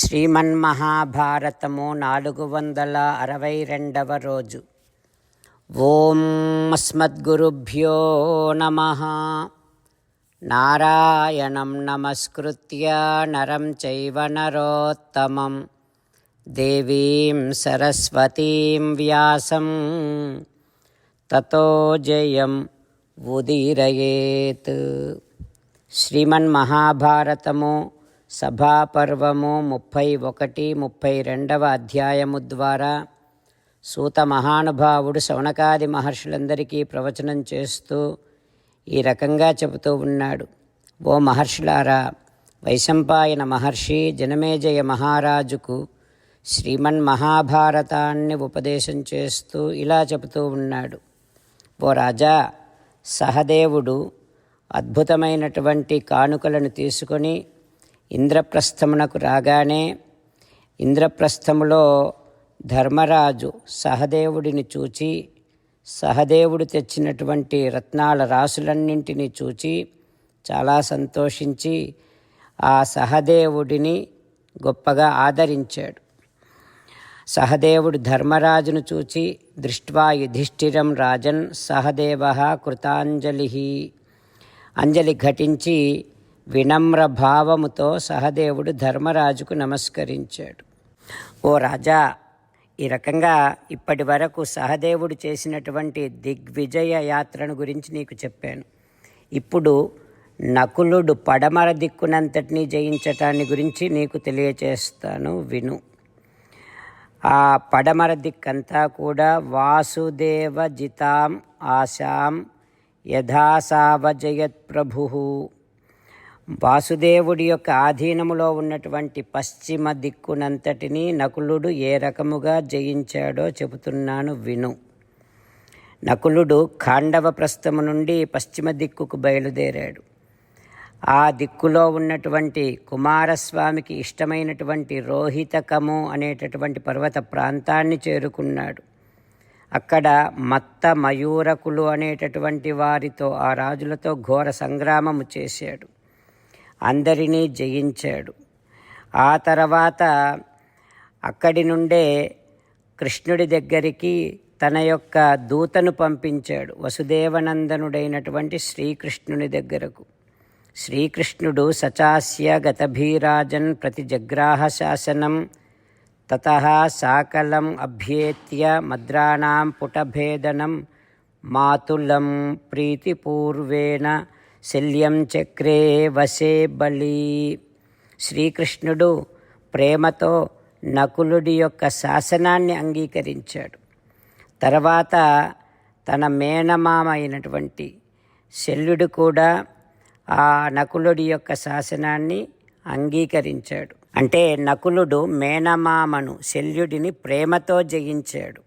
శ్రీమన్మహాభారతము నాలుగు వందల అరవై రెండవ రోజు. ఓం అస్మద్గురుభ్యో నమ. నారాయణం నమస్కృత్య నరం చైవ నరోత్తమం. దేవీం సరస్వతీం వ్యాసం. తతో జయం ఉదీరయేత్. శ్రీమన్మహాభారతము సభాపర్వము ముప్పై ఒకటి ముప్పై రెండవ అధ్యాయము ద్వారా సూత మహానుభావుడు శవనకాది మహర్షులందరికీ ప్రవచనం చేస్తూ ఈ రకంగా చెబుతూ ఉన్నాడు. ఓ మహర్షులారా వైశంపాయన మహర్షి జనమేజయ మహారాజుకు శ్రీమన్ మహాభారతాన్ని ఉపదేశం చేస్తూ ఇలా చెబుతూ ఉన్నాడు. ఓ రాజా సహదేవుడు అద్భుతమైనటువంటి కానుకలను తీసుకొని ఇంద్రప్రస్థమునకు రాగానే ఇంద్రప్రస్థములో ధర్మరాజు సహదేవుడిని చూచి సహదేవుడు తెచ్చినటువంటి రత్నాల రాసులన్నింటినీ చూచి చాలా సంతోషించి ఆ సహదేవుడిని గొప్పగా ఆదరించాడు. సహదేవుడు ధర్మరాజును చూచి దృష్ట్వా యుధిష్ఠిరం రాజన్ సహదేవ కృతాంజలి అంజలి ఘటించి వినమ్ర భావముతో సహదేవుడు ధర్మరాజుకు నమస్కరించాడు. ఓ రాజా ఈ రకంగా ఇప్పటి వరకు సహదేవుడు చేసినటువంటి దిగ్విజయ యాత్రను గురించి నీకు చెప్పాను. ఇప్పుడు నకులుడు పడమర దిక్కునంతటినీ జయించటాన్ని గురించి నీకు తెలియచేస్తాను విను. ఆ పడమర దిక్కంతా కూడా వాసుదేవ జితాం ఆశాం యథాసావజయత్ ప్రభు వాసుదేవుడి యొక్క ఆధీనములో ఉన్నటువంటి పశ్చిమ దిక్కునంతటినీ నకులుడు ఏ రకముగా జయించాడో చెబుతున్నాను విను. నకులుడు ఖాండవ ప్రస్థము నుండి పశ్చిమ దిక్కుకు బయలుదేరాడు. ఆ దిక్కులో ఉన్నటువంటి కుమారస్వామికి ఇష్టమైనటువంటి రోహితకము అనేటటువంటి పర్వత ప్రాంతాన్ని చేరుకున్నాడు. అక్కడ మత్త మయూరకులు అనేటటువంటి వారితో ఆ రాజులతో ఘోర సంగ్రామము చేశాడు. అందరినీ జయించాడు. ఆ తర్వాత అక్కడి నుండే కృష్ణుడి దగ్గరికి తన యొక్క దూతను పంపించాడు. వసుదేవనందనుడైనటువంటి శ్రీకృష్ణుని దగ్గరకు. శ్రీకృష్ణుడు సచాస్య గతభీరాజన్ ప్రతి జగ్రాహ శాసనం తత సాకలం అభ్యేత్య మద్రాణం పుటభేదనం మాతులం ప్రీతిపూర్వేణ శల్యం చక్రే వసే బలి. శ్రీకృష్ణుడు ప్రేమతో నకులుడి యొక్క శాసనాన్ని అంగీకరించాడు. తర్వాత తన మేనమామ అయినటువంటి శల్యుడు కూడా ఆ నకులుడి యొక్క శాసనాన్ని అంగీకరించాడు. అంటే నకులుడు మేనమామను శల్యుడిని ప్రేమతో జయించాడు.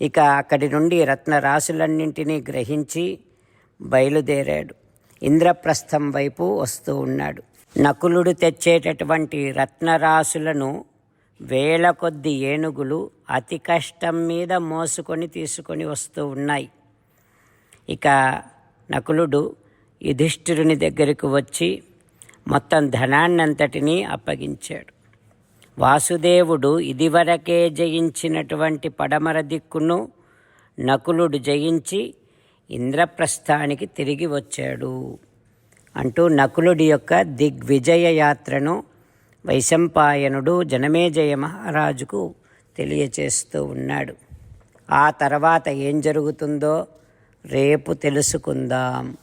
ఇక అక్కడి నుండి రత్నరాశులన్నింటినీ గ్రహించి బయలుదేరాడు. ఇంద్రప్రస్థం వైపు వస్తూ ఉన్నాడు. నకులుడు తెచ్చేటటువంటి రత్నరాశులను వేల కొద్ది ఏనుగులు అతి కష్టం మీద మోసుకొని తీసుకొని వస్తూ ఉన్నాయి. ఇక నకులుడు యుధిష్ఠిరుని దగ్గరకు వచ్చి మొత్తం ధనాన్నంతటినీ అప్పగించాడు. వాసుదేవుడు ఇదివరకే జయించినటువంటి పడమర దిక్కును నకులుడు జయించి ఇంద్రప్రస్థానికి తిరిగి వచ్చాడు. అంటూ నకులుడి యొక్క దిగ్విజయ యాత్రను వైశంపాయనుడు జనమేజయ మహారాజుకు తెలియచేస్తూ ఉన్నాడు. ఆ తర్వాత ఏం జరుగుతుందో రేపు తెలుసుకుందాం.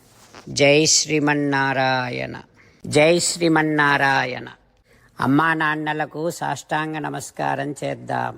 జై శ్రీమన్నారాయణ. జై శ్రీమన్నారాయణ. అమ్మా నాన్నలకు సాష్టాంగ నమస్కారం చేద్దాం.